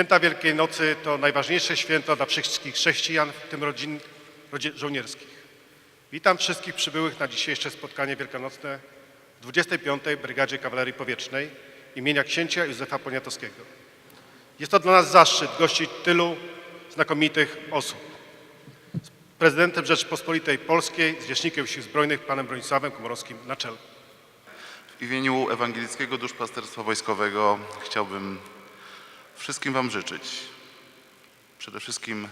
Święta Wielkiej Nocy to najważniejsze święto dla wszystkich chrześcijan, w tym rodzin rodzi- żołnierskich. Witam wszystkich przybyłych na dzisiejsze spotkanie wielkanocne w 25. Brygadzie Kawalerii Powietrznej imienia księcia Józefa Poniatowskiego. Jest to dla nas zaszczyt gościć tylu znakomitych osób. Z prezydentem Rzeczypospolitej Polskiej, zwierzchnikiem Sił Zbrojnych, panem Bronisławem Komorowskim na czele. W imieniu Ewangelickiego Duszpasterstwa Wojskowego chciałbym wszystkim Wam życzyć przede wszystkim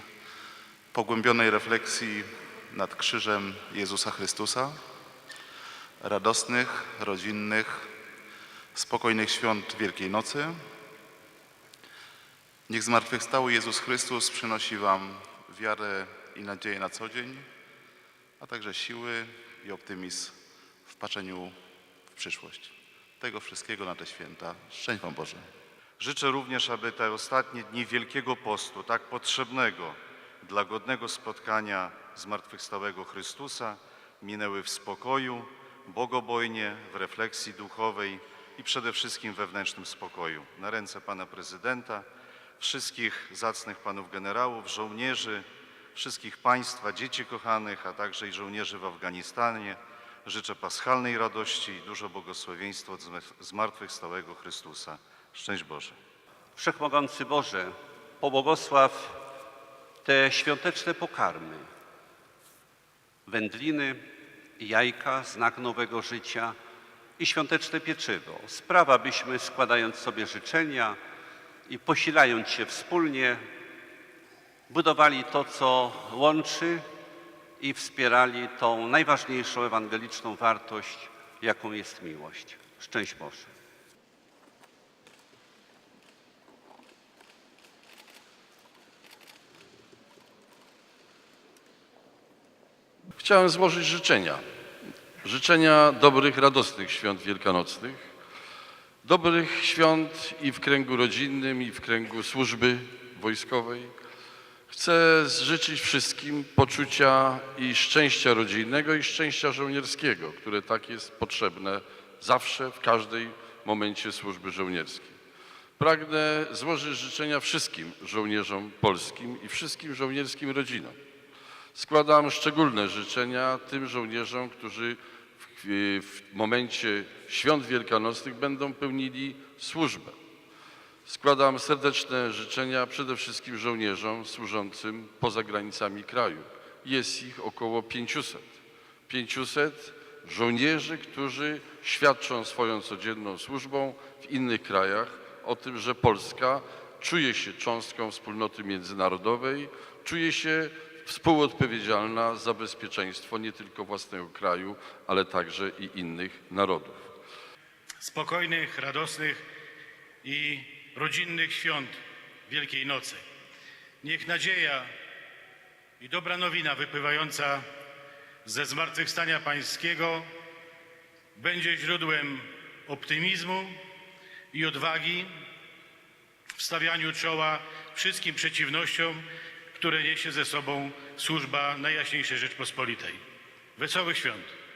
pogłębionej refleksji nad krzyżem Jezusa Chrystusa, radosnych, rodzinnych, spokojnych świąt Wielkiej Nocy. Niech zmartwychwstały Jezus Chrystus przynosi Wam wiarę i nadzieję na co dzień, a także siły i optymizm w patrzeniu w przyszłość. Tego wszystkiego na te święta. Szczęść Wam Boże. Życzę również, aby te ostatnie dni Wielkiego Postu, tak potrzebnego dla godnego spotkania zmartwychwstałego Chrystusa, minęły w spokoju, bogobojnie, w refleksji duchowej i przede wszystkim wewnętrznym spokoju. Na ręce Pana Prezydenta, wszystkich zacnych Panów Generałów, żołnierzy, wszystkich Państwa, dzieci kochanych, a także i żołnierzy w Afganistanie życzę paschalnej radości i dużo błogosławieństwa od zma- zmartwychwstałego Chrystusa. Szczęść Boże. Wszechmogący Boże, pobłogosław te świąteczne pokarmy, wędliny, jajka, znak nowego życia i świąteczne pieczywo. Sprawa, byśmy składając sobie życzenia i posilając się wspólnie, budowali to, co łączy i wspierali tą najważniejszą ewangeliczną wartość, jaką jest miłość. Szczęść Boże. Chciałem złożyć życzenia. Życzenia dobrych, radosnych świąt wielkanocnych. Dobrych świąt i w kręgu rodzinnym, i w kręgu służby wojskowej. Chcę życzyć wszystkim poczucia i szczęścia rodzinnego, i szczęścia żołnierskiego, które tak jest potrzebne zawsze, w każdej momencie służby żołnierskiej. Pragnę złożyć życzenia wszystkim żołnierzom polskim i wszystkim żołnierskim rodzinom. Składam szczególne życzenia tym żołnierzom, którzy w, w momencie świąt wielkanocnych będą pełnili służbę. Składam serdeczne życzenia przede wszystkim żołnierzom służącym poza granicami kraju. Jest ich około 500. 500 żołnierzy, którzy świadczą swoją codzienną służbą w innych krajach o tym, że Polska czuje się cząstką wspólnoty międzynarodowej, czuje się współodpowiedzialna za bezpieczeństwo nie tylko własnego kraju, ale także i innych narodów. spokojnych, radosnych i rodzinnych świąt Wielkiej Nocy. Niech nadzieja i dobra nowina wypływająca ze zmartwychwstania Pańskiego będzie źródłem optymizmu i odwagi w stawianiu czoła wszystkim przeciwnościom, które niesie ze sobą służba Najjaśniejszej Rzeczpospolitej. Wesołych świąt!